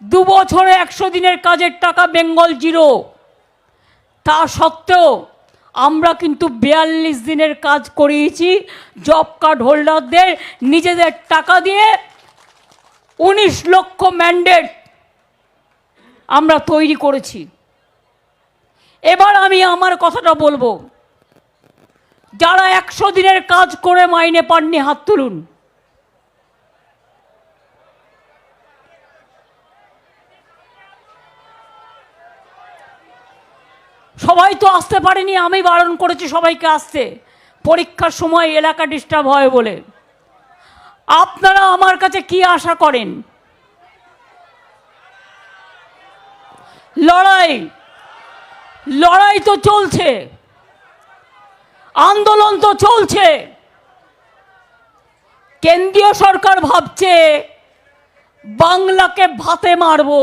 দু বছরে একশো দিনের কাজের টাকা বেঙ্গল জিরো। তা সত্ত্বেও আমরা কিন্তু বিয়াল্লিশ দিনের কাজ করিয়েছি, জব কার্ড হোল্ডারদের নিজেদের টাকা দিয়ে উনিশ লক্ষ ম্যান্ডেট আমরা তৈরি করেছি। এবার আমি আমার কথাটা বলব, যারা একশো দিনের কাজ করে মাইনে পাননি, হাত তুলুন। সবাই তো আসতে পারেনি, আমি বারণ করেছি সবাইকে আসতে। পরীক্ষার সময় এলাকা ডিস্টার্ব হয় বলে। আপনারা আমার কাছে কি আশা করেন? লড়াই লড়াই তো চলছে। আন্দোলন তো চলছে। কেন্দ্রীয় সরকার ভাবছে, বাংলাকে ভাতে মারবো।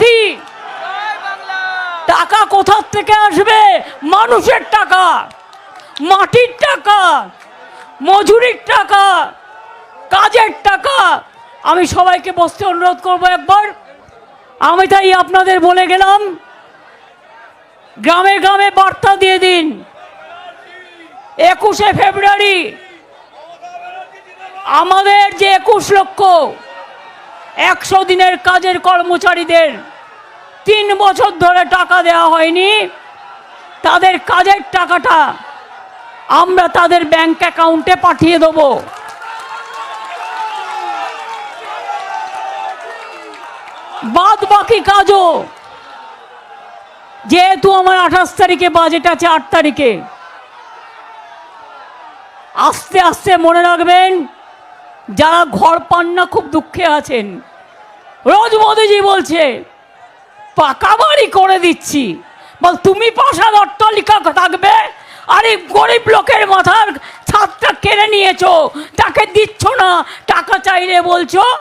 কোথার থেকে আসবে? মানুষের টাকা, মাটির টাকা, মজুরির টাকা, কাজের টাকা। আমি সবাইকে বসতে অনুরোধ করব একবার। আমি তাই আপনাদের বলে গেলাম, গ্রামে গ্রামে বার্তা দিয়ে দিন। একুশে ফেব্রুয়ারি, আমাদের যে একুশ লক্ষ, একশো দিনের কাজের কর্মচারীদের তিন বছর ধরে টাকা দেওয়া হয়নি। তাদের কাজের টাকাটা আমরা তাদের ব্যাংক অ্যাকাউন্টে পাঠিয়ে দেব। বাদ বাকি কাজও, যেহেতু আমার আঠাশ তারিখে বাজেট আছে আট তারিখে। আস্তে আস্তে মনে রাখবেন, যারা ঘর পান না, খুব দুঃখে আছেন। রোজ মোদিজি বলছে পাকা বাড়ি করে দিচ্ছি। বল, তুমি পাশার অট্টালিকা থাকবে আরে গরিব লোকের মাথার ছাদটা কেড়ে নিয়েছো। তাকে দিচ্ছ না, টাকা চাইলে বলছো